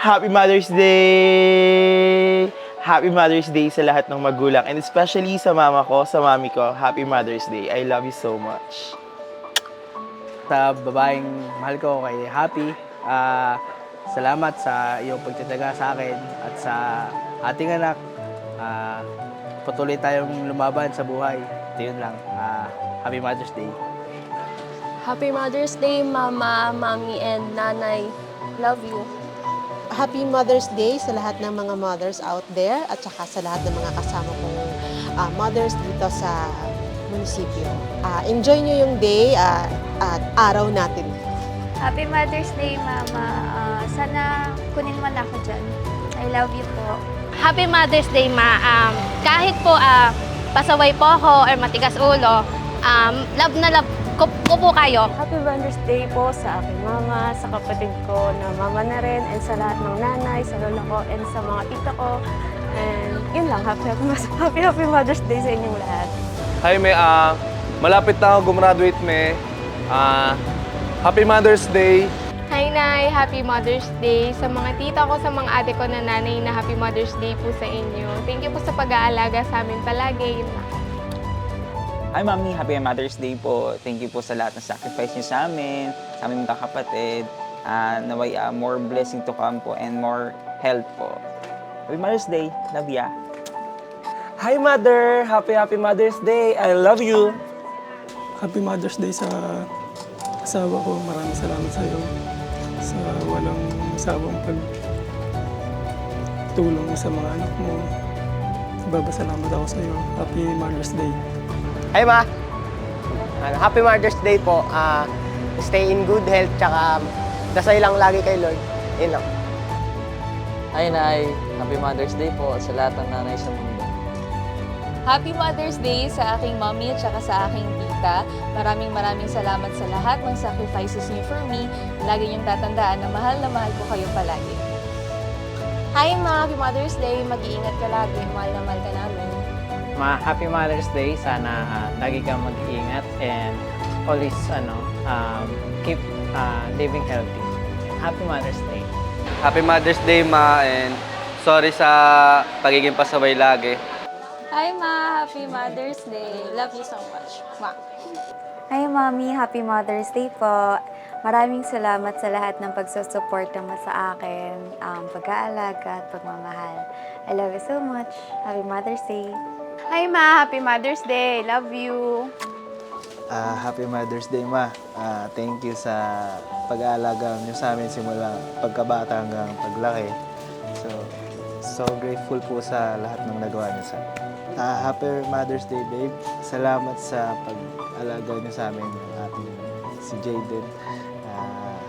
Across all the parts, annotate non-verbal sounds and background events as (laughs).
Happy Mother's Day! Happy Mother's Day sa lahat ng magulang and especially sa mama ko, sa mami ko. Happy Mother's Day. I love you so much. Sa babaeng mahal ko kay Happy, ah, salamat sa iyong pagtataga sa akin at sa ating anak. Ah, patuloy tayong lumaban sa buhay. Ito yun lang. Ah, Happy Mother's Day. Happy Mother's Day, Mama, Mommy, and Nanay. Love you. Happy Mother's Day sa lahat ng mga mothers out there at saka sa lahat ng mga kasama kong ah, mothers dito sa munisipyo. Ah, enjoy nyo yung day ah, at araw natin. Happy Mother's Day, Mama. Ah, sana kunin mo na ako dyan. I love you po. Happy Mother's Day, Ma. Um, kahit po ah, pasaway po ako or matigas ulo, um, love na love ko, ko po kayo. Happy Mother's Day po sa aking mama, sa kapatid ko na mama na rin, and sa lahat ng nanay, sa lola ko, and sa mga tita ko. And yun lang, happy, happy, (laughs) happy, happy Mother's Day sa inyong lahat. Hi, may ah, malapit na ako gumraduate, me. Ah, Happy Mother's Day. Hi, Nay! Happy Mother's Day! Sa mga tita ko, sa mga ate ko na nanay na Happy Mother's Day po sa inyo. Thank you po sa pag-aalaga sa amin palagi. Yun lang. Hi, Mami. Happy Mother's Day po. Thank you po sa lahat ng sacrifice niyo sa amin, sa aming mga kapatid. Uh, naway ah, more blessing to come po and more health po. Happy Mother's Day. Love ya. Hi, Mother! Happy, happy Mother's Day! I love you! Happy Mother's Day sa asawa ko. Maraming salamat sa iyo sa walang sawang pag tulong sa mga anak mo. Babasalamat ako sa iyo. Happy Mother's Day. Hi Ma! Ano, happy Mother's Day po. Ah, stay in good health, tsaka dasay lang lagi kay Lord. Yun lang. Hi, Nay. Happy Mother's Day po sa lahat ng nanay sa mundo. Happy Mother's Day sa aking mommy at saka sa aking tita. Maraming maraming salamat sa lahat ng sacrifices niyo for me. Lagi niyong tatandaan na mahal na mahal ko kayo palagi. Hi, Ma! Happy Mother's Day! Mag-iingat ka lagi. Mahal na mahal ka namin. Ma, Happy Mother's Day. Sana ah, lagi kang mag-iingat and always ano, um, keep ah, living healthy. Happy Mother's Day. Happy Mother's Day, ma. And sorry sa pagiging pasaway lagi. Hi, Ma. Happy Mother's Day. Love you so much. Ma. Hi, Mommy. Happy Mother's Day po. Maraming salamat sa lahat ng pagsusuporta mo sa akin, um, pag-aalaga at pagmamahal. I love you so much. Happy Mother's Day. Hi, Ma! Happy Mother's Day! Love you! Ah, happy Mother's Day, Ma. Ah, thank you sa pag-aalaga niyo sa amin simula pagkabata hanggang paglaki. So, so grateful po sa lahat ng nagawa niyo sa amin. Ah, happy Mother's Day, babe. Salamat sa pag-alaga niyo sa amin, ating si Jaden. Ah,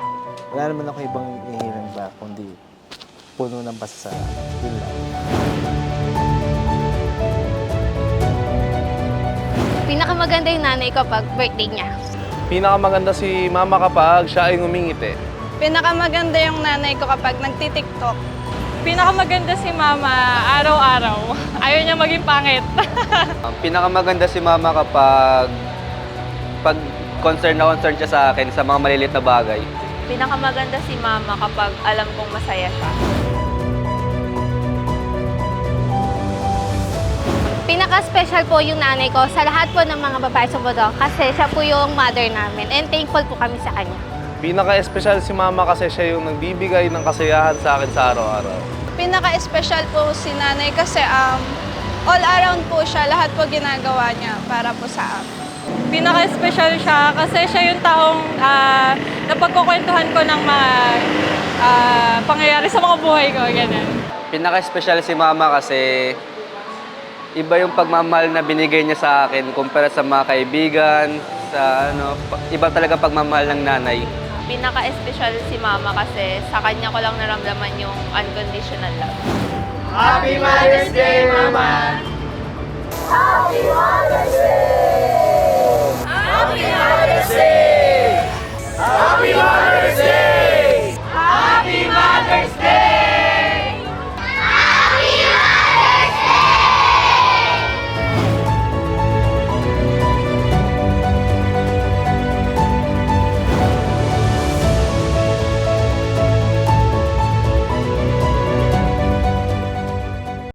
wala naman ako ibang ihilang ba, kundi puno ng pasasalamat. Yun lang. Pinakamaganda yung nanay ko pag birthday niya. Pinakamaganda si mama kapag siya ay ngumingiti. Pinakamaganda yung nanay ko kapag nagtitiktok. Pinakamaganda si Mama araw-araw. (laughs) Ayaw niya maging pangit. Ang (laughs) pinakamaganda si mama kapag pag concern na concern siya sa akin sa mga maliliit na bagay. Pinakamaganda si Mama kapag alam kong masaya siya. Pinaka-special po yung nanay ko sa lahat po ng mga babae sa mundo kasi siya po yung mother namin and thankful po kami sa kanya. Pinaka-espesyal si mama kasi siya yung nagbibigay ng kasiyahan sa akin sa araw-araw. Pinaka-special po si nanay kasi um, all around po siya. Lahat po ginagawa niya para po sa amin. Pinaka-special siya kasi siya yung taong uh, napagkukwentuhan ko ng mga ah, pangyayari sa mga buhay ko. Ganyan. Pinaka-espesyal si mama kasi iba yung pagmamahal na binigay niya sa akin kumpara sa mga kaibigan, sa ano, iba talaga pagmamahal ng nanay. Pinaka-special si mama kasi sa kanya ko lang naramdaman yung unconditional love. Happy Mother's Day, Mama!